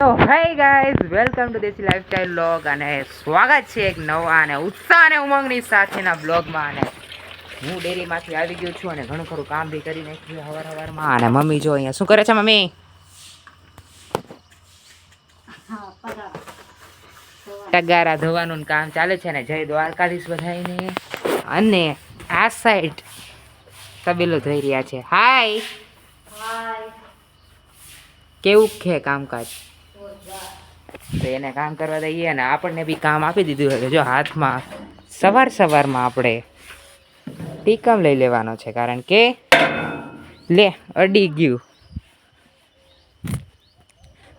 તો hi guys welcome to desi lifestyle blog અને સ્વાગત છે એક નવા અને ઉત્સાહ અને ઉમંગની સાથેના બ્લોગમાં અને હું ડેરીમાંથી આવી ગયો છું અને ઘણું ખરું કામ બી કરી નાખ્યું હવાર હવારમાં. અને મમ્મી જો અહીંયા શું કરે છે મમ્મી? ટગારા ધોવાનું કામ ચાલે છે ને જય દ્વારકાધીશ બધાને અને આ સાઈડ તબેલો ધોઈ રહ્યા છે. હાય કેવું છે કામકાજ? તો એને કામ કરવા દઈએ અને આપણને બી કામ આપી દીધું એટલે જો હાથમાં સવાર સવારમાં આપણે ટીકમ લઈ લેવાનો છે કારણ કે લે અડી ગયું.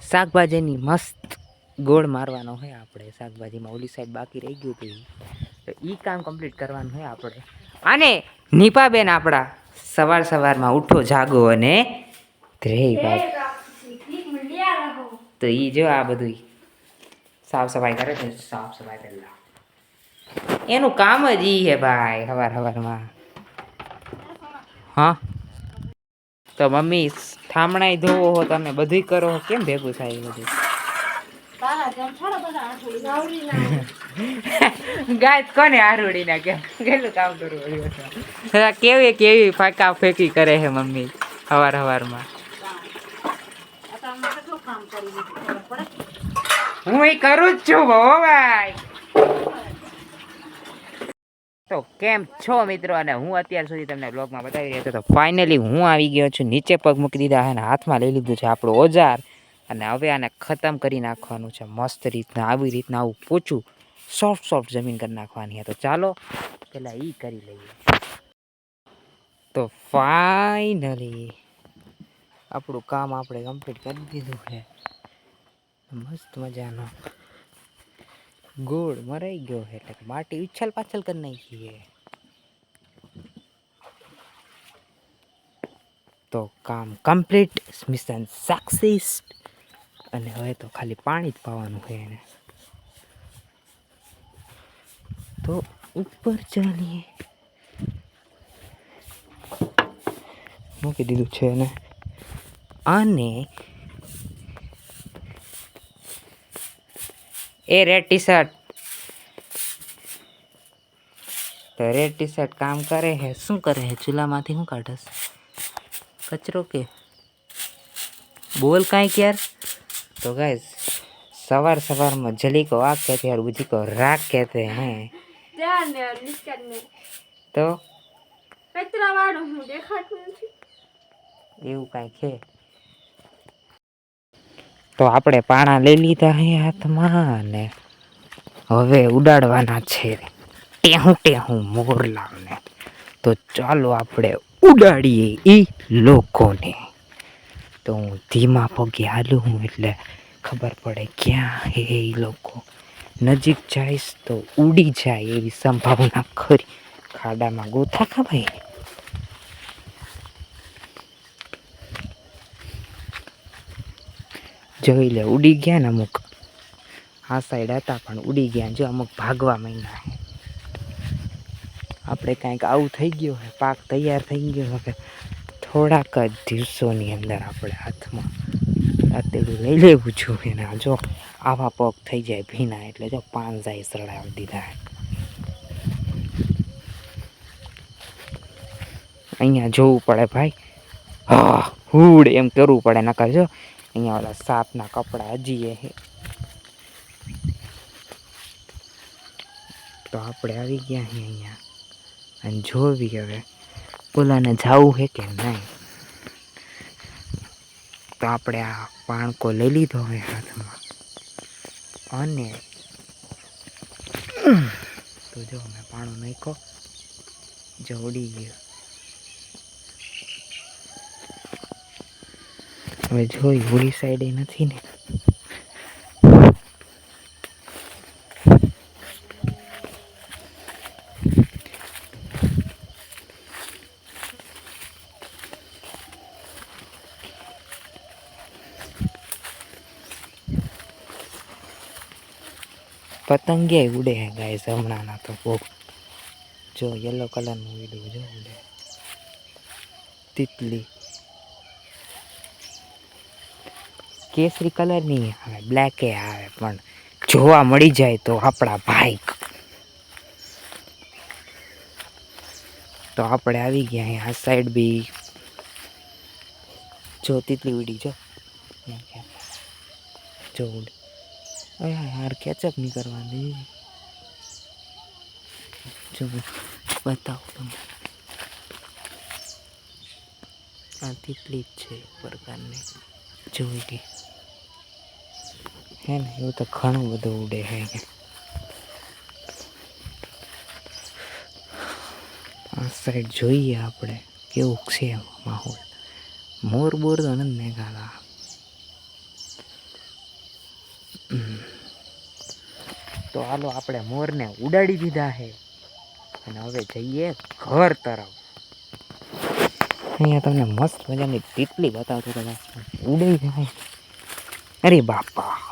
શાકભાજીની મસ્ત ગોળ મારવાનો હોય આપણે. શાકભાજીમાં ઓલી સાઈડ બાકી રહી ગયું હતું. તો એ કામ કમ્પ્લીટ કરવાનું હોય આપણે. અને નીપાબેન આપણા સવાર સવારમાં ઉઠો જાગો અને ધ્રેય તો એ જો આ બધું સાફ સફાઈ કરે છે સાફ સફાઈ પહેલાં એનું કામ જ ઈ હે ભાઈ સવાર હવારમાં. હા? તો મમ્મી થામણાય ધોવો હો તમે બધુંય કરો હો કેમ ભેગું થાય બધું? ગાય કોને આરોડી ના કે કેટલું કામ કરવું કેવી કેવી ફાકા ફેંકી કરે હે મમ્મી હવાર હવારમાં. હું એ કરું જ છું તો કેમ છો મિત્રો? અને હું અત્યાર સુધી તમને બ્લોગમાં બતાવી રહ્યો તો ફાઇનલી હું આવી ગયો છું, નીચે પગ મૂકી દીધા અને હાથમાં લઈ લીધું છે આપણું ઓજાર. અને હવે આને ખતમ કરી નાખવાનું છે, મસ્ત રીતના, આવી રીતના આવું પોચું સોફ્ટ સોફ્ટ જમીન કરી નાખવાની તો ચાલો, પેલા એ કરી લઈએ. તો ફાઇનલી આપણું કામ આપણે કમ્પ્લીટ કરી દીધું છે. મસ્ત મજાનો. ગોળ મરાઈ ગયો છે એટલે માટી ઉછલ પાછલ કરી નાખીએ તો કામ કમ્પ્લીટ, મિશન સક્સેસ અને હવે તો ખાલી પાણી જ પાવાનું છે એને. તો ઉપર ચાલીએ. મૂકી દીધું છે એને. અને એ રેડ ટી શર્ટ તો રેડ ટી શર્ટ કામ કરે છે શું કરે છે ચૂલામાંથી શું કાઢસ કચરો કે બોલ કાંઈક યાર તો ગાઈસ સવાર સવારમાં જલી को आग कहते हैं और बुझी को राग कहते हैं ધ્યાન ને નિષ્કાળ ને તો કચરા વાળું હું દેખાતું નથી એવું કાંઈક છે તો આપણે પાણા લઈ લીધા છે હાથમાં ને હવે ઉડાડવાના છે ટેહું ટેહું મોરલાને તો ચાલો આપણે ઉડાડીએ એ લોકોને. તો હું ધીમા પગે હાલું હું એટલે ખબર પડે ક્યાં હે એ લોકો. નજીક જઈશ તો ઉડી જાય એવી સંભાવના ખરી. ખાડામાં ગોથા ખવાય જોઈ લે, ઉડી ગયા ને અમુક. આ સાઈડ હતા પણ ઉડી ગયા જો અમુક ભાગવા માંડ્યા. આપણે કાંઈક આવું થઈ ગયું હોય, પાક તૈયાર થઈ ગયો હવે થોડાક જ દિવસોની અંદર આપણે હાથમાં આતેડું લઈ લેવું જોઈએ એના. જો આવા પગ થઈ જાય ભીના એટલે જો પાન જાય સળાવી દીધા. અહીંયા જોવું પડે ભાઈ. હા, હુડ એમ કરવું પડે, નકર જો અહીંયા ઓલા સાપના કપડા હજી એ તો આપણે આવી ગયા અહીંયા. અને જોવી હવે ઓલાને જવું છે કે નહીં? તો આપણે આ પાણકો લઈ લીધો હવે હાથમાં. અને તો જો મેં પાણો નાખ્યો, જો ઉડી ગયો. હવે જોઈ ઓલી સાઈડે નથી ને. પતંગે ઉડે હે ગાઈસ હમણાંના તો બહુ જો યલો કલરનું ઉડ્યું જો ઉડે. તિતલી. કેસરી કલરની આવે બ્લેકે આવે, પણ જોવા મળી જાય તો આપણા ભાઈ. તો આપણે આવી ગયા આ સાઈડ બી. જો તીતલી ઉડી, જો. જો ઉડી. અરે યાર કેચઅપ નહીં કરવાની. જો બતાવું તમને. આ તીતલી જ છે પ્રકારની. જોઈ ઉડી. હે ને, એવું તો ઘણું બધું ઉડે કે આ સાઈડ જોઈએ આપણે, કેવું છે માહોલ. મોર બોર તો નથી મેઘાલા. તો હાલો આપણે મોરને ઉડાડી દીધા છે અને હવે જઈએ ઘર તરફ. અહીંયા તમને મસ્ત મજાની ટીટલી બતાવતો હતો. ઉડી જાય. અરે બાપા.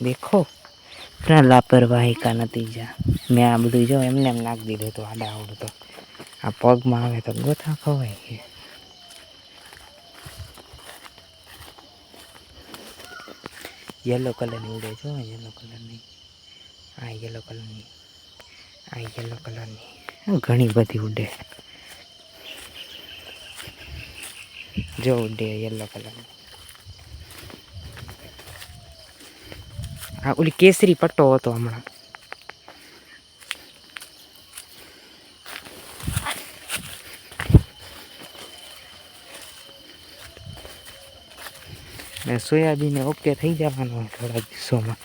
દેખો. ઇतना લાપરવાહી કા નતીજા મેં આ બધું જો એમને એમ નાખી દીધું હતું, આડા આવડું તો. આ પગમાં આવે તો ગોથા ખવાય છે. યલો કલરની ઉડે છો યલો કલરની આ યલો કલરની આ યલો કલરની ઘણી બધી ઉડે. જો ઉડે યલો કલરની આ ઓલી કેસરી પટ્ટો હતો હમણાં ને સોયાબીન ઓકે થઈ જવાનું હોય થોડા દિવસોમાં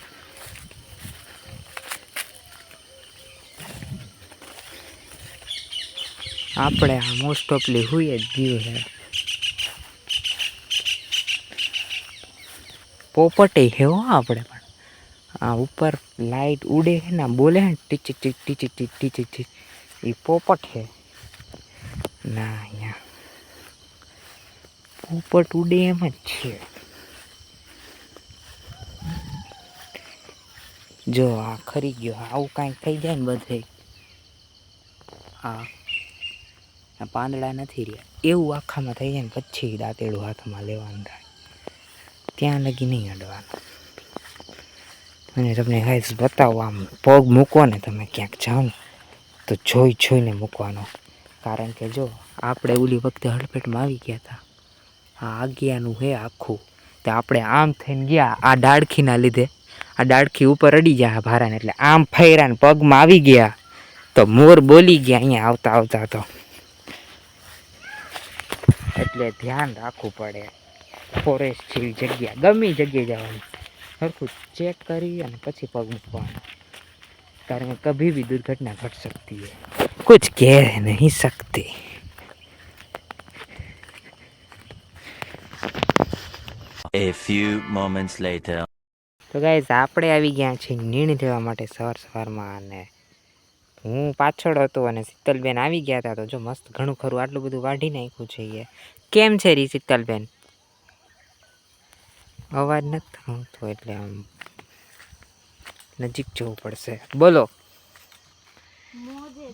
આપણે આ મોસ્ટ ઓફલી હુઈ જ જીવ છે પોપટે હેવો હો આપણે પણ આ ઉપર લાઈટ ઉડે છે ને બોલે છે ટીચિક ટીક ટીચિક ટીક ટીચિક ટીક એ પોપટ છે. ના, અહીંયા. પોપટ ઉડે એમ જ છે. જો, આ ખરી ગયો. આવું કાંઈક થઈ જાય ને બધે. હા પાંદડા નથી રહ્યા. એવું આખામાં થઈ જાય ને પછી દાંતેડું હાથમાં લેવાનું થાય. ત્યાં લગી નહીં અડવાનું. અને તમને ગાઈસ બતાવો, આમ પગ મૂકો ને તમે ક્યાંક જાઓ ને, તો જોઈ જોઈને મૂકવાનો. કારણ કે જો, આપણે ઓલી વખતે હડફેટમાં આવી ગયા હતા. આ આગિયાનું હે આખું. તો આપણે આમ થઈને ગયા, આ ડાળખીના લીધે. આ ડાળખી ઉપર અડી ગયા ભારાને, એટલે આમ ફેરાને પગમાં આવી ગયા. તો મોર બોલી ગયા અહીંયા આવતા આવતા તો. એટલે ધ્યાન રાખવું પડે. ફોરેસ્ટ જેવી જગ્યા, ગમી જગ્યાએ જવાનું. સરખું ચેક કરી અને પછી પગ મૂકવાનો. કારણ કે કભી બી દુર્ઘટના ઘટ શકતી હે કુછ કહેહ નહીં શકતી. A few moments later. તો ગાઈઝ આપણે આવી ગયા છીએ નીણ લેવા માટે સવાર સવારમાં અને હું પાછળ હતો અને શીતલબેન આવી ગયા હતા. તો જો મસ્ત ઘણું ખરું આટલું બધું કાઢી નાખ્યું છે કેમ છે રી શીતલબેન? અવાજ નથી આવતો એટલે આમ નજીક જવું પડશે. બોલો. મોજે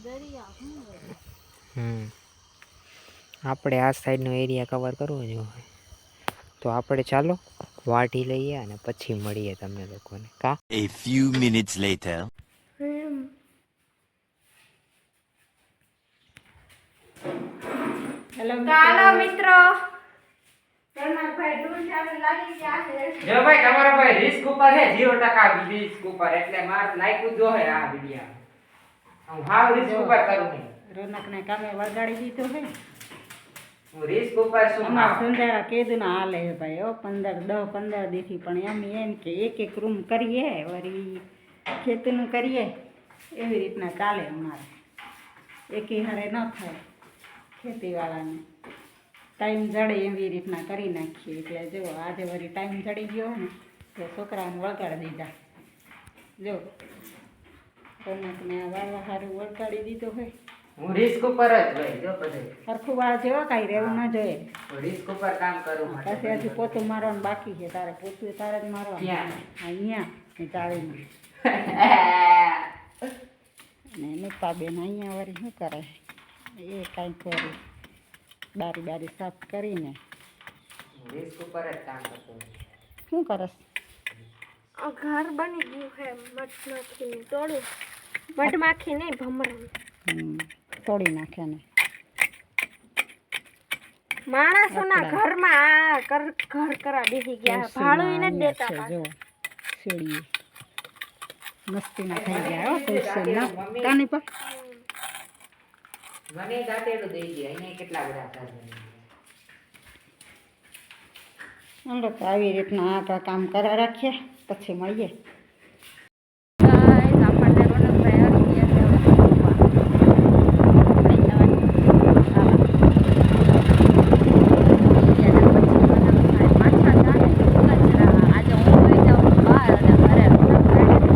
હમ. આપણે આ સાઈડનો એરિયા કવર કરવો જોઈએ તો આપણે ચાલો વાટી લઈએ અને પછી મળીએ તમને લોકોને. કા? A few minutes later hello મિત્રો ઘરના ભાઈ દૂર ચાલુ લાગી ગયા છે જો ભાઈ તમારો ભાઈ રિસ્ક ઉપર છે 0% રિસ્ક ઉપર એટલે માર નાખ્યું જો હે આ વિડિયા હું હાવ રિસ્ક ઉપર કરું નહીં રોનકને કામે વગાડી દીધો હે હું રિસ્ક ઉપર છું અમાર હાવ. કેદું ના હાલે હે ભાઈ ઓ પંદર દસ પંદર દીથી પણ એમ એમ કે એક એક રૂમ કરીએ વળી ખેતીનું કરીએ. એવી રીતના ચાલે અમારે. એકી હારે ન થાય ખેતીવાળાને. ટાઈમ જડે એવી રીતના કરી નાખીએ. એટલે જો આજે વળી ટાઈમ જડી ગયો ને તો છોકરાને વળગાડી દીધા. જો આ વાવા સારું વળગાડી દીધો હોય. હું રિસ્ક ઉપર જ ભાઈ જો બધે. સરખું વાળ જેવા કાંઈ રહેવું ન જોઈએ. રિસ્ક ઉપર કામ કરું પછી હજી પોતું મારવાનું બાકી છે. તારે પોતું તારે જ મારવાનું. અહીંયા ને ચાળીમાં ને નીપાબેન અહીંયા વળી શું કરે? એ કાંઈ વળી બારી બારી સાફ કરીને. હું. શું કરસ? ઘર બની ગયું છે મધમાખી તોડું. મધમાખી નહીં ભમરણ તોડી નાખે ને માણસોના. ઘરમાં આ કર ઘર કરા બેસી ગયા. ભાડું નથી દેતા. જો સીડીએ. મસ્તીના થઈ ગયા હો તુલસી ના કાની પર. મને દાંતેડું દઈ દે, અહીંયા કેટલા બધા હતા હાલો તો આવી રીતના આપણે કામ કરા રાખીએ, પછી મળીએ ગાઈસ, આપણને રોનકભાઈ આવી ગયા છે હવે જમવા. લઈ જવાની. પાછા જાય કચરા. આજે હું લઈ જાઉં છું બહાર અને ઘરે રોનકભાઈને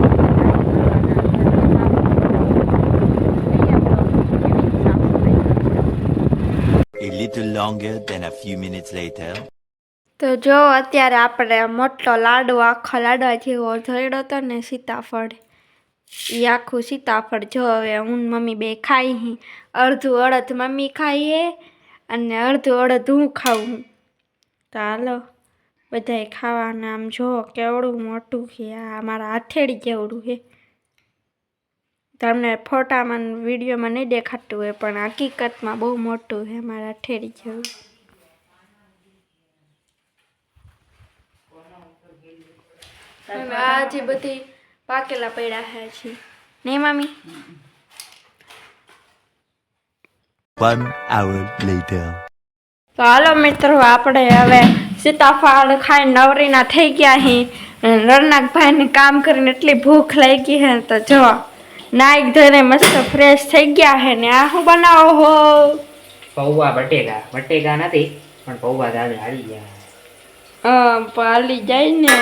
સાફ સફાઈ A little longer than a few minutes later. તો જો અત્યારે આપણે મોટો લાડવો, આખો લાડવા જેવો થયેલો હતો ને સીતાફળ. એ આખું સીતાફળ જો હવે હું મમ્મી બે ખાઈ હી. અડધું અડધ મમ્મી ખાઈએ અને અડધું અડધ હું ખાઉં. તો હાલો, બધાય ખાવાના આમ જો કેવડું મોટું છે, આ મારા હથેળી જેવડું છે. તમને ફોટામાં વિડીયોમાં નહીં દેખાતું હોય પણ હકીકતમાં બહુ મોટું છે મારા ઠેરી જેવું. આ જે બધી પાકેલા પડ્યા હે છે. નહીં મમ્મી? One hour later. તો હાલો મિત્રો આપણે હવે સીતાફળ ખાઈ નવરીના થઈ ગયા હી. રણનાકભાઈને કામ કરીને એટલી ભૂખ લાગી હે તો જો. નાઈક ધોઈને મસ્ત ફ્રેશ થઈ ગયા હે ને. આ શું બનાવો હો? પૌવા બટેકા બટેકા નથી પણ પૌવા દાદા હારી ગયા. પાલી જાય ને.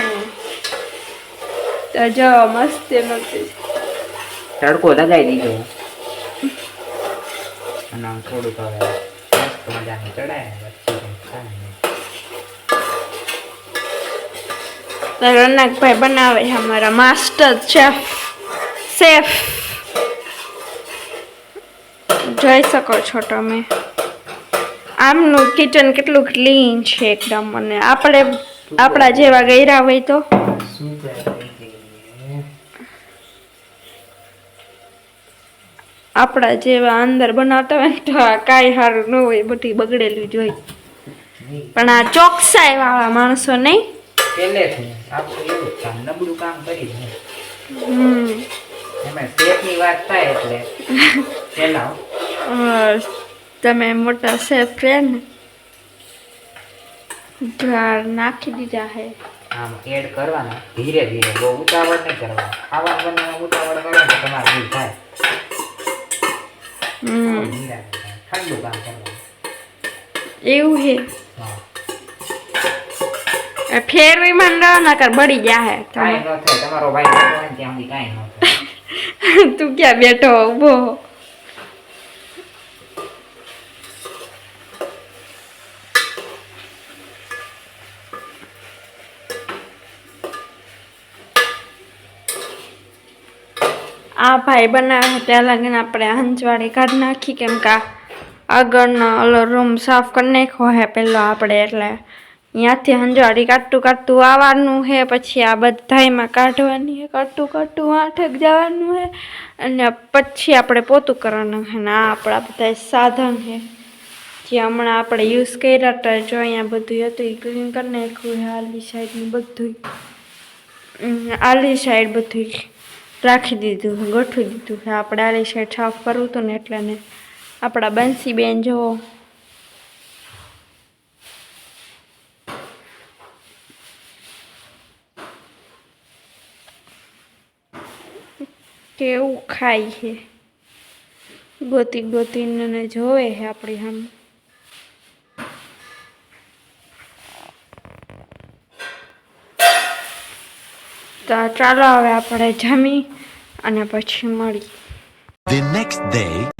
તો જો મસ્ત નથી તડકો લગાવી દીધો. અને આમ થોડુંક હવે મસ્ત મજાનું ચડાય રણનાકભાઈ બનાવે છે અમારા માસ્ટર શેફ શેફ જોઈ શકો છો તમે. આમનું કિચન કેટલું ક્લીન છે એકદમ અને આપણે આપણા જેવા ગયરા હોય તો? આપણા જેવા અંદર બનાવતા હોય તો આ કાંઈ સારું ન હોય બધી બગડેલું જોઈ પણ આ ચોકસાઈ વાળા માણસો નહીં. પહેલેથી આપણું એવું કામ નબળું કામ કરી હમ. એમાં શેફની વાત થાય એટલે. પેલા અ, તમે મોટા શેફ છે ને દ્વાર નાખી દીધા હે. આમ એડ કરવાના? ધીરે ધીરે બહુ ઉતાવળ નહીં કરવાનું. ખાવાનું બનાવવાનું ઉતાવળ કરો ને તમારે ભૂલ થાય. હમ. ધીરે ધીરે ઠંડુ કામ કરવાનું. એવું હે? હા. એ ફેરવી માંડો નકર બળી ગયા હે કાંઈ તમે. ન થાય. તમારો ભાઈ બેઠો હોય ને ત્યાં સુધી કાંઈ ન થાય તું ક્યાં બેઠો ઊભો આ ભાઈ બનાવે ત્યાં લગીને આપણે હંચવાળી કાઢી નાખી કેમ કે આગળનો ઓલો રૂમ સાફ કરી નાખ્યો હે પેલો આપણે એટલે ત્યાંથી હંજવાળી કાટું કાટું આવવાનું હે, પછી આ બધામાં કાઢવાની હે, કાટું કાટું આઠક જવાનું હે, અને પછી આપણે પોતું કરવાનું ને આ આપણા બધા સાધન હે. જે હમણાં આપણે યુઝ કર્યા હતા જો અહીંયા બધું હતું, એ ક્લીન કરી નાખ્યું હે, આલી સાઈડનું બધું આલી સાઈડ બધું રાખી દીધું ગોઠવી દીધું છે આપણે આલી સાઈડ સાફ કરવું હતું ને એટલે ને આપણા બંસી બેન જો કેવું ખાય છે ગોતી ગોતીને જોવે છે આપણી આમ તો ચાલો હવે આપણે જમી અને પછી મળી The next day.